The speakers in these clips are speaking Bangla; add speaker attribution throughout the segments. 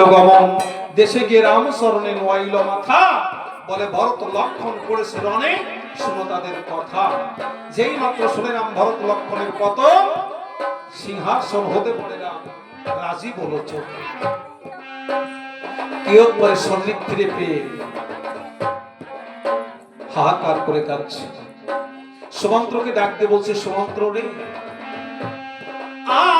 Speaker 1: করিল গমন দেশে গিয়ে রামচরণে নোয়াইল মাথা। বলে ভরত লক্ষণ করেছে রণে, শুনো তাদের কথা। যেই মাত্র ভরত লক্ষণের সিংহাসন হতে না, রাজি বলো চোখ। কেউ পরে ফিরে পেয়ে হাহাকার করে কাঁদছে। সুমন্ত্রকে ডাক দিয়ে বলছে, সুমন্ত্র রে কি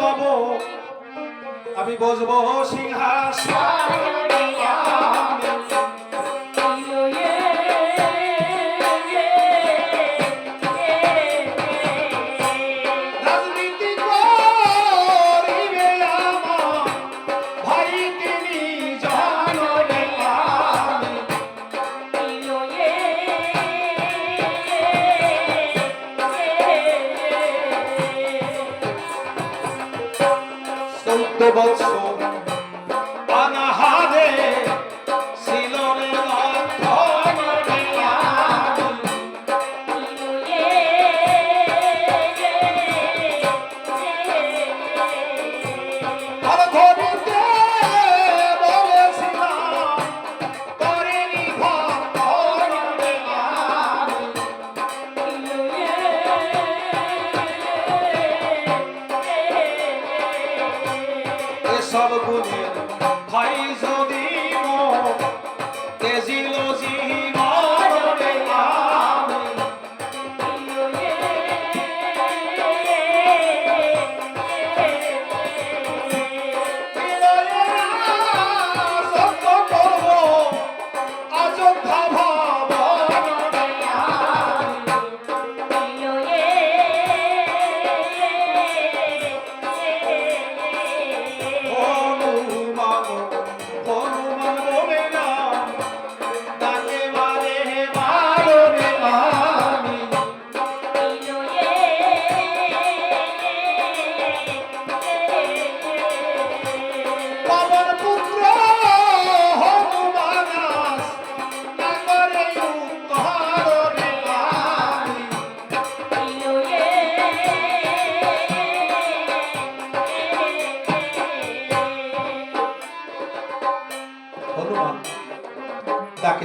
Speaker 1: পাব। আমি বসবো সিংহাসন।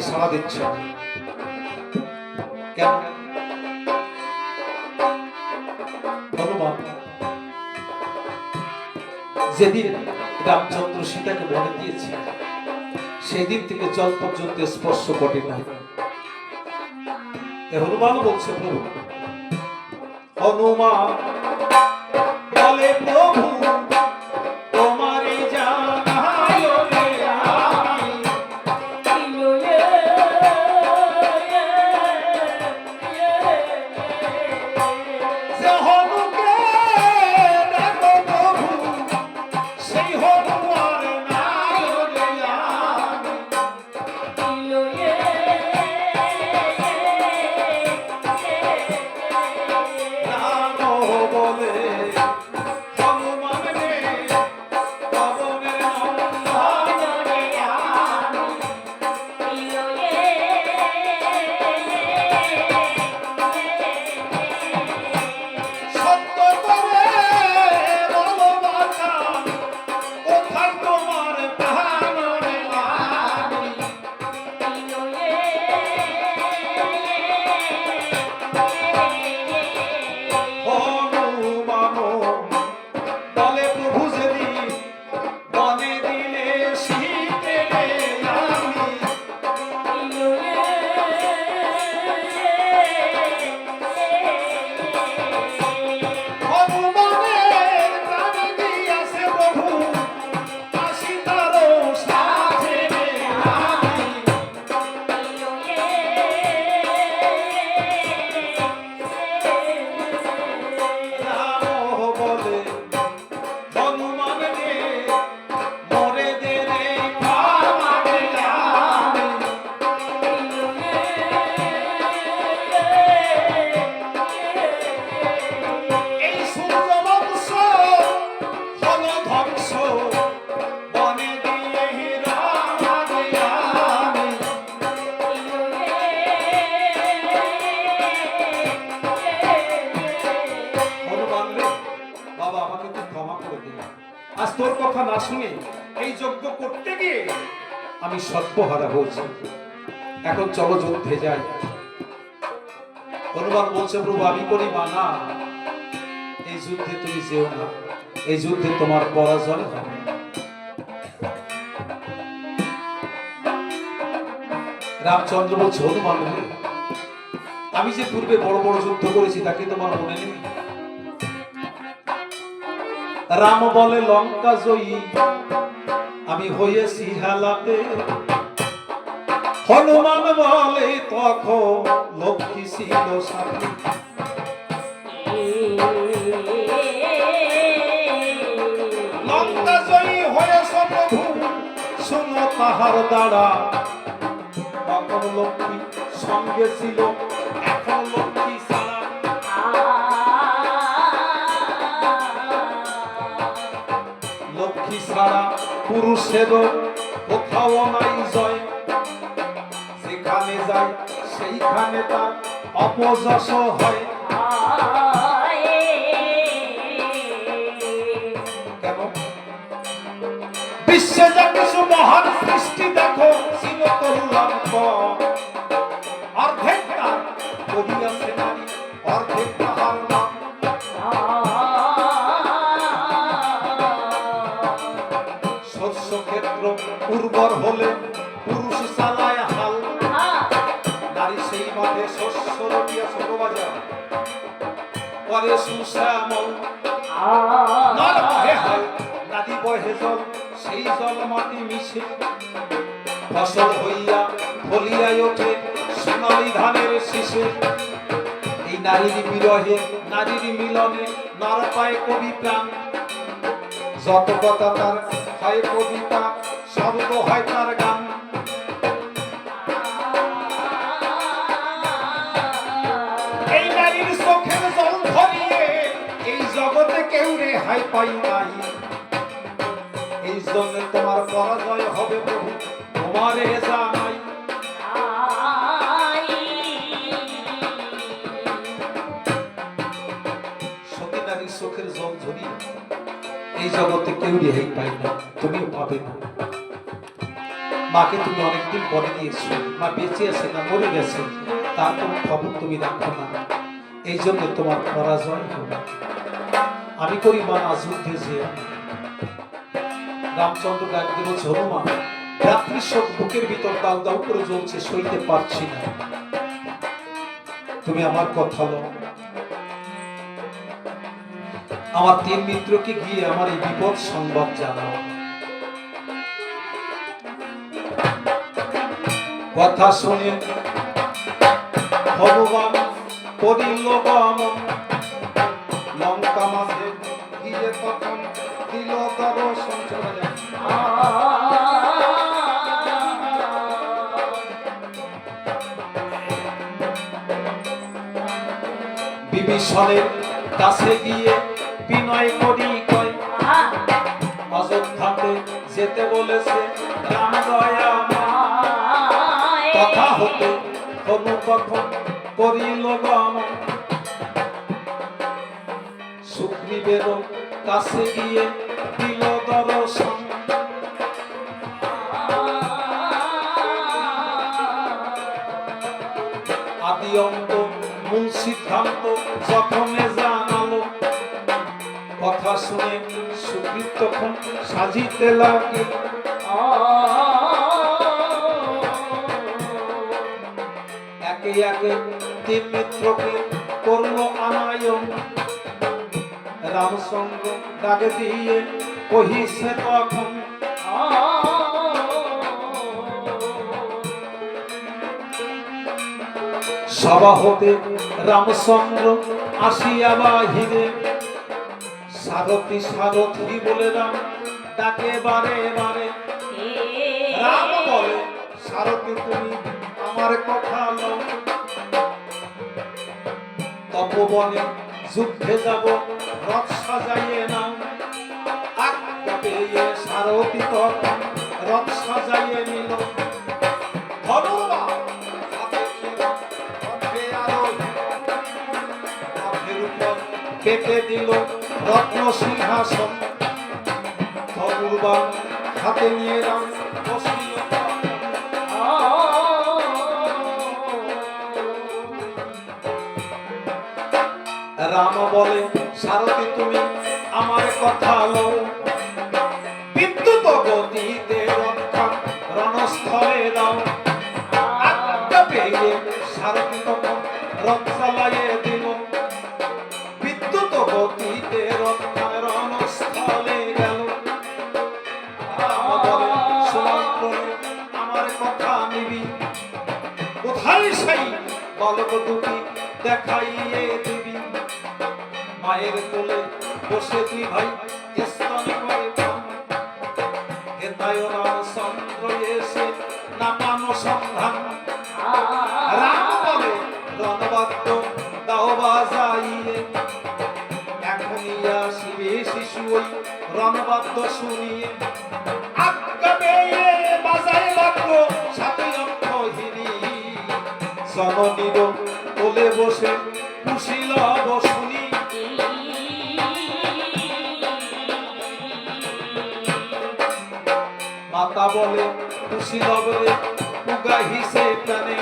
Speaker 1: সাড়া দিচ্ছে। কেন? যেদিন রামচন্দ্র সীতাকে বলে দিয়েছে, সেদিন থেকে জল পর্যন্ত স্পর্শ ঘটে না হনুমান বলছে, প্রভু, হনুমান না শুনে এই যজ্ঞ করতে গিয়ে আমি সর্বহারা হয়েছি। এখন চলো যুদ্ধে যাই। হনুমান বলছে, প্রভু, আমি করি মানা। এই যুদ্ধে তুমি যেও না। এই যুদ্ধে তোমার পরাজয় হবে। রামচন্দ্র বলছে, হনুমান আমি যে পূর্বে বড় বড় যুদ্ধ করেছি তাকে তোমার মনে নেই? রাম বলে, লঙ্কা জয়ী, আমি হয়েছি হেলাতে। হনুমান বলে, তখন লক্ষ্মী ছিল লঙ্কা জয়ী তাহার দ্বারা। তখন লক্ষ্মী সঙ্গে ছিল ছাড়া পুরুষের কোথাও নাই জয়। যেখানে যায়, সেইখানে তার অপযশ হয়। বিশ্বে যা কিছু মহান সৃষ্টি দেখো করে সুশ্যামল। নর বহে হাল, নদী বহে জল, সেই জল মাটি মিশে। ফসল হইয়া ফলিয়ায় ওঠে সোনালী ধানের শীষে। এই নারীর বিরহে, নারীর মিলনে নর পায় কবি প্রাণ। যত কথা তার হয় কবিতা শব্দ হয় তার গান। এই নারীর চোখের জল ধরিয়ে এই জগতে কেউ রেহাই পাই নাই। এই জন্য তোমার পরাজয় হবে প্রভু তোমার জানাই। সতী নারীর চোখের জল ঝরিয়ে এই জগতে কেউ রেহাই পাই না তুমিও পাবে না। মাকে তুমি অনেকদিন পরে দিয়েছ মা বেঁচে আছে না মরে গেছে। তার কোনো খবর তুমি রাখো না। এই জন্য তোমার পরাজয় হবে আমি করি মা যুদ্ধে যে রামচন্দ্র ডাক দিয়ে বলছে রাত্রি সব বুকের ভিতর দাও দাও করে জ্বলছে, সইতে পারছি না। তুমি আমার কথা লো আমার তিন মিত্রকে গিয়ে আমার এই বিপদ সংবাদ জানাও। কথা শুনে ভগবান করিল গমন লঙ্কা মাঝে গিয়ে তখন দিল চলে যায়। বিভীষণের কাছে গিয়ে বিনয় করি কয় অযোধ্যাতে যেতে বলেছে রাম দয়া কথা হতে কোনো কখন করিল গমন সুগ্রীবের কাছে গিয়ে দিল দর্শন। আদি অন্ত মূল সিদ্ধান্ত যখন জানালো। কথা শুনে সুগ্রীব তখন সাজিতে লাগে একে তিন মিত্রকে করল আনায়ন। রামচন্দ্র ডাকে দিয়ে কহিছে তখন, সভা হতে রামচন্দ্র আসিয়া বাহিরে। সারথি সারথি বলে রাম, ডাকে বারে বারে। রাম বলে, সারথি, তুমি আমার কথা নাও তপবনে যুদ্ধে যাব, রথ সাজাইয়ে নাও। আজ্ঞা পেয়ে সারথি তখন রথ সাজাইয়ে নিল। পেতে দিল রত্ন সিংহাসন। কুরবান হাতে নিয়ে রাম বলে, সারথি তুমি আমার কথা লও বিদ্যুৎ গতিতে রক্ষা রণস্থলে দাও। আজ্ঞা পেয়ে সারথি তখন রথ চালাইয়ে দিল। বিদ্যুৎ গতিতে রক্ষা রণস্থলে গেল। আমার কথা নিবি। কোথায় সেই বালক দুটি দেখাইয়ে দিবি? মায়ের কোলে বসে তুই ভাই করে এসে নামানো সন্ধান। রাম বলে, রণবাদ্য দাও বাজাইয়ে। এখনই আসিবে শিশু ওই রণবাদ্য শুনিয়ে। আজ্ঞা পেয়ে সাথে অক্ষহিনী জননীর কোলে বসে কুশিল বসুনি বলে, খুশি লবলে উগা হিসে টানে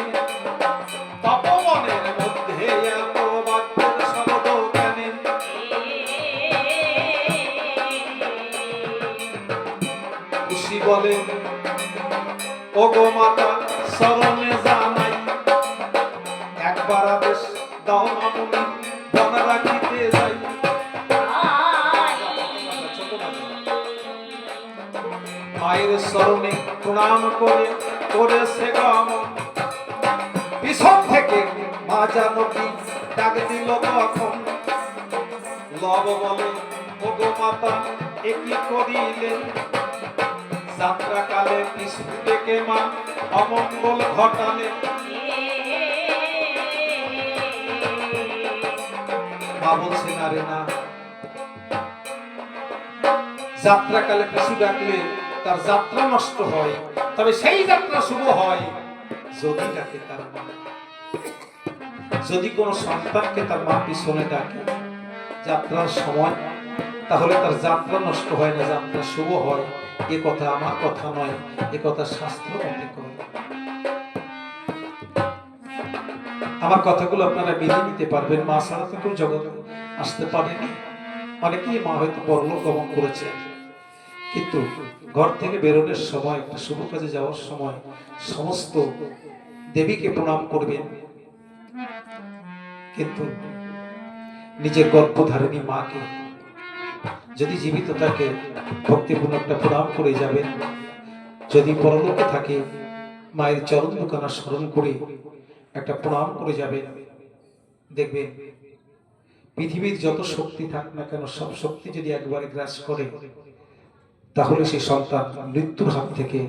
Speaker 1: মধ্যে এত শব্দ কানে। খুশি বলে, ওগো মাতা শরণে মায়ের স্মরণে প্রণাম করে করেছে গমন পিছন থেকে মা জানকী ডাক দিল তখন। লব বলে, ওগো মাতা একই করিলেন যাত্রাকালে পিছু থেকে মা, অমঙ্গল ঘটালে। মা বলছেন আরে না। যাত্রাকালে পিছু ডাকলে তার যাত্রা নষ্ট হয়, তবে সেই যাত্রা শুভ হয়। যদি ডাকে তার মা যদি কোনো সন্তানকে তার মা পিছনে ডাকে, যাত্রার সময়, তাহলে তার যাত্রা নষ্ট হয় না, যাত্রা শুভ হয়। এ কথা আমার কথা নয়, এ কথা শাস্ত্র মতে কয়। আমার কথাগুলো আপনারা মেনে নিতে পারবেন, মা ছাড়া তো কেউ জগতে আসতে পারেনি। অনেকেই মা হয়তো পরলোক গমন করেছে। কিন্তু ঘর থেকে বেরোনোর সময়, একটা শুভ কাজে যাওয়ার সময় সমস্ত দেবীকে প্রণাম করবেন। কিন্তু নিজের গর্ভধারিণী মাকে যদি জীবিত থাকে ভক্তিপূর্ণ একটা প্রণাম করে যাবেন। যদি পরলোকে থাকে, মায়ের চরণ দোকানা স্মরণ করে একটা প্রণাম করে যাবেন। দেখবেন পৃথিবীর যত শক্তি থাক না কেন, সব শক্তি যদি একবারে গ্রাস করে তাহলে সেই সন্তান মৃত্যুর হাত থেকে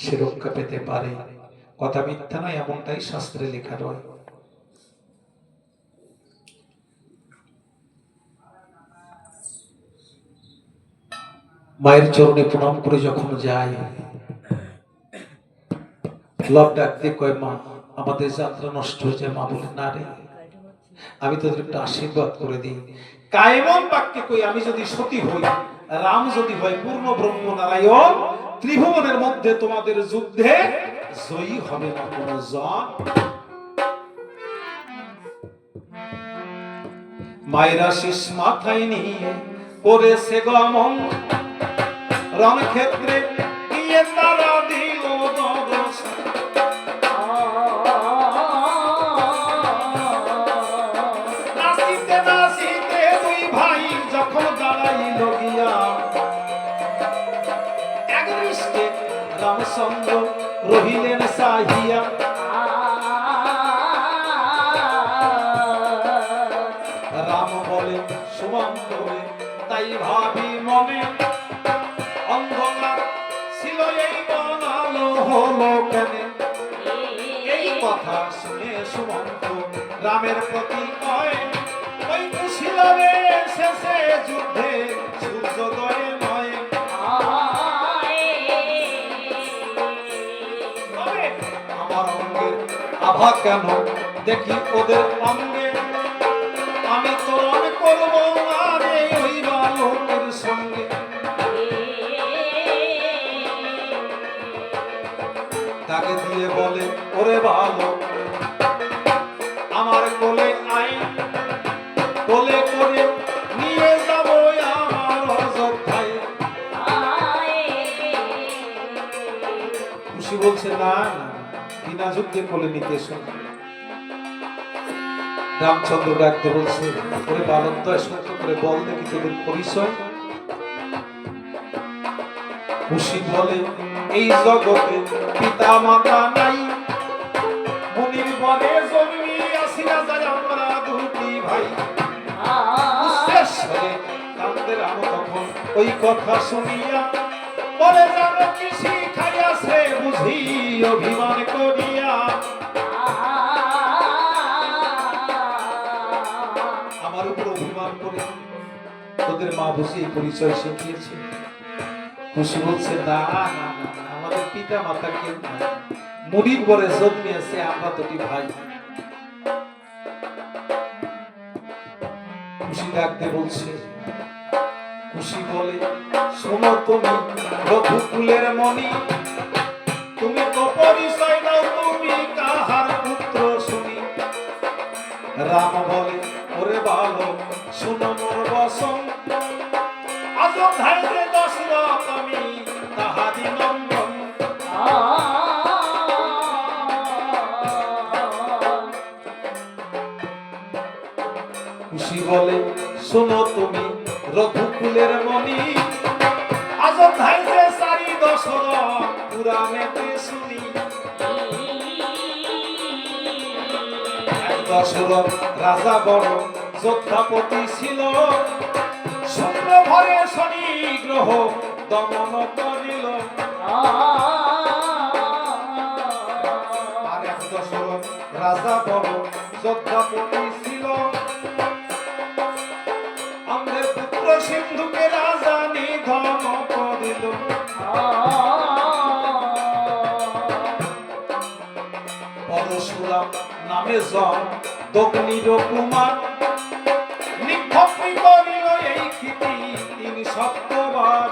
Speaker 1: সে রক্ষা পেতে পারে। কথা মিথ্যা নয়, এমনটাই শাস্ত্রে লেখা রয়। মায়ের চরণে প্রণাম করে যখন যায় লব ডাকতে কয়, মা, আমাদের যাত্রা নষ্ট হয়ে যায়। মা বলে, না রে, আমি তোদের একটা আশীর্বাদ করে দিই। কায়মন বাক্যে কই, আমি যদি সতী হই রাম যদি হয় পূর্ণ ব্রহ্ম নারায়ণ ত্রিভুবনের মধ্যে তোমাদের যুদ্ধে জয়ী হবে না কোন মায়েরা শীষ মাথায় নিয়ে করেছে গমন, রণক্ষেত্রে রামচন্দ্র রহিলেন সাহিয়া। রাম বলে সুমন্তরে তাই ভাবি মনে। অন্ধকার ছিল এই হলো কেনে। এই কথা শুনে সুমন্ত রামের প্রতি কয়। ওই শেষে যুদ্ধে, সূর্যোদয়ে বাধা কেন? দেখি ওদের অঙ্গে আমি তোরণ করব আরে ওই বালকের সঙ্গে। তাকে দিয়ে বলে ওরে ভালো আমার কোলে আই কোলে করে নিয়ে যাব আমার অযোধ্যায়। খুশি বলছে না না বিনা যুদ্ধে কোলে নিতে রামচন্দ্র ডাকতে বলছে, ওরে বালক, দয় সত্য করে বল দেখি তোদের পরিচয়। খুশি বলে, এই জগতে পিতা মাতা নাই। মুনির বনে জন্মি আসিয়া যায় আমরা দুটি ভাই। শেষ হলে কান্দে রাম তখন ওই কথা শুনিয়া বলে, জানো কি শিখাইয়াছে বুঝি অভিমান করিয়া। আমার উপর অভিমান করে তোদের মা বুঝি পরিচয় শিখিয়েছে। খুশি বলছে, না আমাদের পিতা মাতা কেউ মুড়ির পরে জন্মিয়েছে আমরা দুটি ভাই। খুশি ডাকতে বলছে, খুশি বলে, শোনো তুমি, রঘুকুলের তো পরিচয় দাও তুমি কাহার পুত্র শুনি। রাম বলে, ওরে ভালো শুনো মোর বসন। অযোধ্যায় দশরথ আমি তাহারি নন্দন। খুশি বলে, শোনো তুমি রঘুকুলের দশরথ রাজা বড় যোদ্ধাপতি ছিল। শুক্র ভরে শনি গ্রহ দমন করিল। আর এক দশরথ রাজা বড় যোদ্ধাপতি জন দগ্নির কুমার নিক্ষত্রি করিল এই ক্ষিতি তিনি সপ্তবার।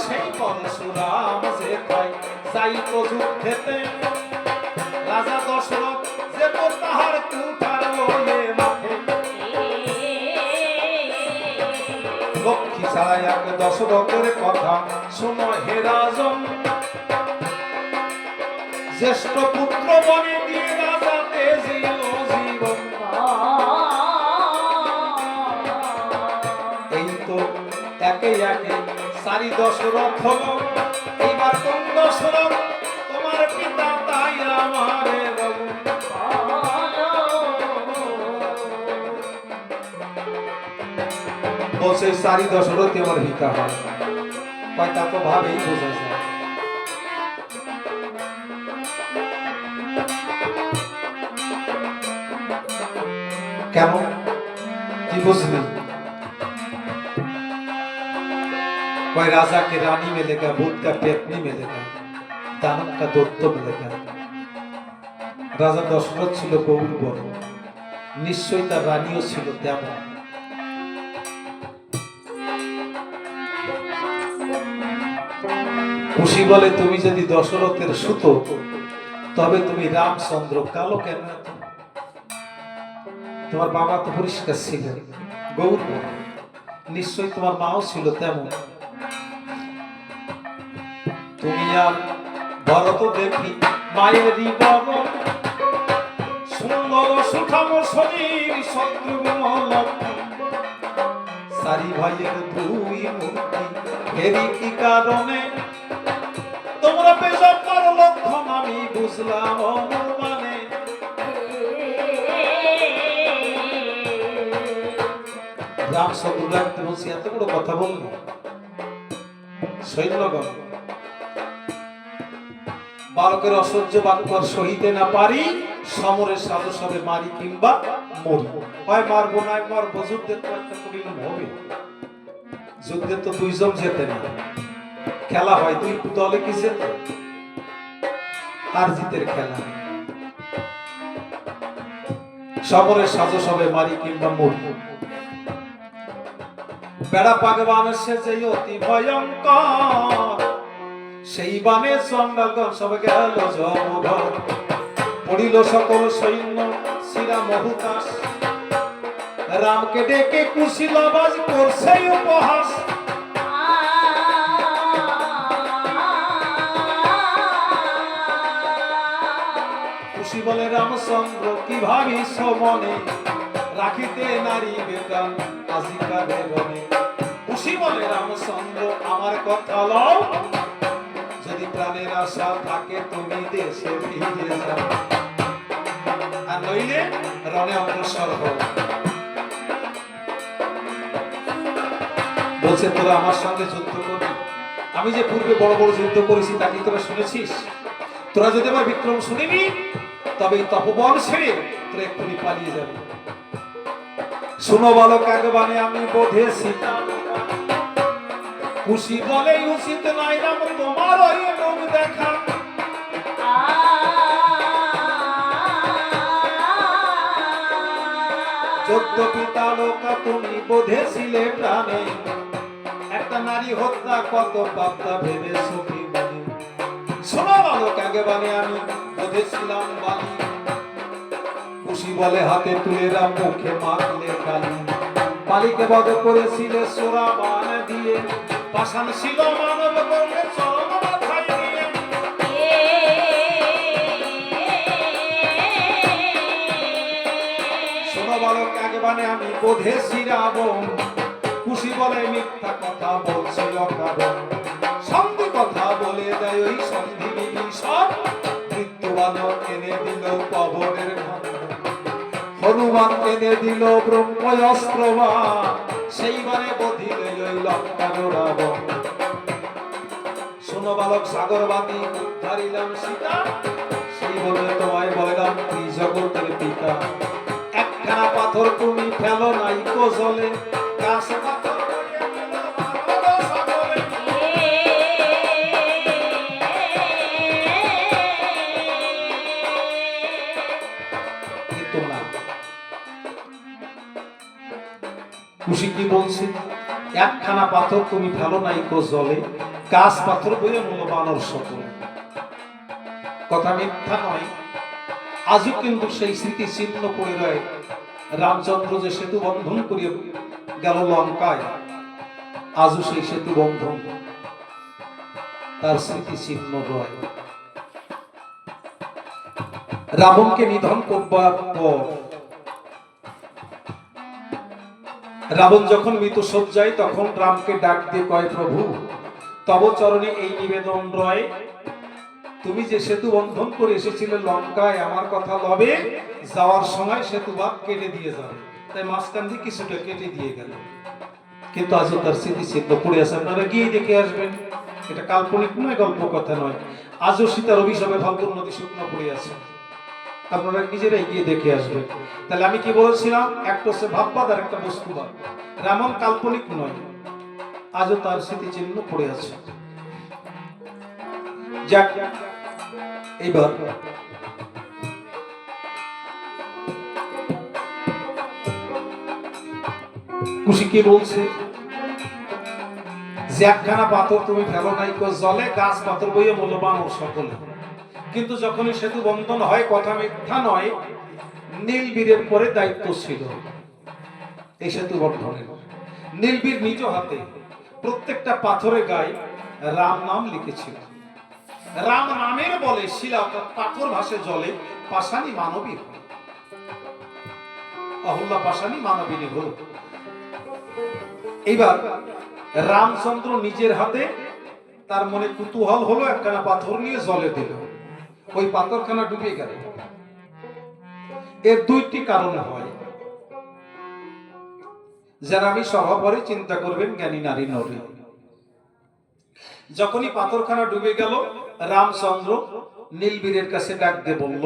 Speaker 1: সেই পরশুরাম যে তাই যাইত যুদ্ধেতে। রাজা দশরথ যে তাহার কুঠার লয়ে মাঠে। লক্ষ্মী ছাড়াই এক দশরথের কথা শোনো হে রাজন। জ্যেষ্ঠ পুত্র বনে দিয়ে তেজিল জীবন এই তো একে একে সারি দশরথ হলো। এইবার কোন দশরথ? তোমার পিতা তাই দশরথই আমার পিতা হয়। কয় তা তো ভাবেই বোঝা যায়। কি বুঝলি कोई राजा के रानी मिलेगा भूत का पेटनी मिलेगा दानव का দত্ত मिलेगा রাজা দশরথ ছিল বহুল বড় নিশ্চয়ই তার রানীও ছিল তেমন খুশি বলে তুমি যদি দশরথের সুত তবে তুমি রামচন্দ্র কালো কেন এত? তোমার বাবা তো পরিষ্কার ছিল, গৌর। নিশ্চয়ই তোমার মাও ছিল তেমন। তুমি আর ভরত দেখি মায়েরই বরণ সুন্দর সুঠাম শরীর লক্ষণ সারি ভাইয়ের দুই মূর্তি হেরি কি কারণে? তোমরা পেশার লক্ষণ, আমি বুঝলাম। রাম শত্রু রাখতে এত বড় কথা বলল। সৈন্যগণ, বালকের অসহ্য বাক্যর সহিতে না পারি সমরের সাধু সবে মারি কিংবা মরি। হয় মারবো না মারবো, যুদ্ধের তো একটা হবে। যুদ্ধে তো দুইজন যেতে না। খেলা হয় দুই দলে কি যেত? আর জিতের খেলা। সমরের সাজো সবে মারি কিংবা মরি। বেড়া পাগবান সে যে অতি ভয়ঙ্কর। সেই বানে চন্ডালগণ সব গেল জমঘর পড়িল সকল সৈন্য শিরা মহুতাস। রামকে ডেকে কুশিলাবাজ করছে উপহাস। খুশি বলে, রামচন্দ্র, কি ভাবিস মনে? রাখিতে নারী বেতন আজিকা বেগনে রামচন্দ্র, আমার কথা লও। যদি প্রাণের আশা থাকে, তুমি দেশে ফিরে যাও। আর নইলে রণে অগ্রসর হও বলছে, তোরা আমার সঙ্গে যুদ্ধ করবি? আমি যে পূর্বে বড় বড় যুদ্ধ করেছি, তা কি তোরা শুনেছিস? তোরা যদি আমার বিক্রম শুনিবি, তবে তপবন ছেড়ে তোরা এক্ষুনি পালিয়ে যাবে। শুনো বালক একবারে আমি বোধে সীতা খুশি বলে উচিত নয় রাম তোমার ওই মুখ দেখা। চোদ্দ পিতা লোকা, তুমি বোধেছিলে প্রাণে। একটা নারী হত্যা কত পাপ্তা ভেবে সুখী মনে শোনো বালক একেবারে আমি বোধেছিলাম বালি খুশি বলে হাতে তুলে রাম মুখে মাখলে। মালিকে বধ করেছিলে, সোরা বান দিয়ে। পাষাণ ছিল মানব করলে আমি রাবণ খুশি বলে মিথ্যা কথা বলছে অকারণ সন্ধি কথা বলে দেয় ওই সন্ধি সব মৃত্যুবাদক এনে দিল হনুমান এনে দিল ব্রহ্মস্ত্রবা সেইবারে বধিলে রাবণ শোনো বালক সাগরবাদী ধারিলাম সীতা। সেই বলে তোমায় বললাম, কি জগতের পিতা। একখানা পাথর তুমি ফেলো নাই কো জলে। খুশি কি বলছে? একখানা পাথর তুমি ফেলো নাই কো জলে, গাছ পাথর বইয়ে মূল বানর সকল। কথা মিথ্যা নয়, আজও কিন্তু সেই স্মৃতি চিহ্ন পড়ে রয়। রামচন্দ্র যে সেতু বন্ধন করিয়া গেল লঙ্কায়, আজও সেই সেতু বন্ধন তার স্মৃতি চিহ্ন রয়। রাবণকে নিধন করবার পর রাবণ যখন মৃত সজ্জায় তখন রামকে ডাক দিয়ে কয়, প্রভু, তব চরণে এই নিবেদন রয়। তুমি যে সেতু বন্ধন করে এসেছিলে লঙ্কায়, আমার কথা লবে। যাওয়ার সময় সেতু বাদ কেটে দিয়ে যাবে তাই মাঝখান দিয়ে কিছুটা কেটে দিয়ে গেল। কিন্তু আজও তার স্মৃতি চিহ্ন পড়ে আছে। আপনারা গিয়ে দেখে আসবেন। এটা কাল্পনিক নয় গল্প কথা নয়। আজও সীতার অভিশাপে ফাল্গুন নদী শুকনো পড়ে আছে। আপনারা নিজেরাই গিয়ে দেখে আসবেন। তাহলে আমি কি বলেছিলাম? একটা হচ্ছে ভাববাদ আর একটা বস্তুবাদ। রামন কাল্পনিক নয়, আজও তার স্মৃতিচিহ্ন পড়ে আছে। যাক, এইবার। খুশি কি বলছে? যে একখানা পাথর তুমি ফেলো নাই জলে গাছ পাথর বইয়ে মূল্যবান ও সকলে কিন্তু যখনই সেতু বন্ধন হয়, কথা মিথ্যা নয়, নীলবীরের পরে দায়িত্ব ছিল এই সেতু বন্ধনের। নীলবীর নিজ হাতে প্রত্যেকটা পাথরের গায়ে রাম নাম লিখেছিল। রাম নামের বলে শিলা, অর্থাৎ পাথর ভাসে জলে পাশানি মানবী হল। অহল্যা পাশানি মানবিনী হল। এইবার রামচন্দ্র নিজের হাতে তার মনে কুতূহল হলো, একখানা পাথর নিয়ে জলে দিল। ওই পাথরখানা ডুবে গেল। এর দুইটি কারণ হয়। যারা আমি সভাপরে চিন্তা করবেন, জ্ঞানী নারী নরে। যখনই পাথরখানা ডুবে গেল, রামচন্দ্র নীলবীরের কাছে ডাক দিয়ে বলল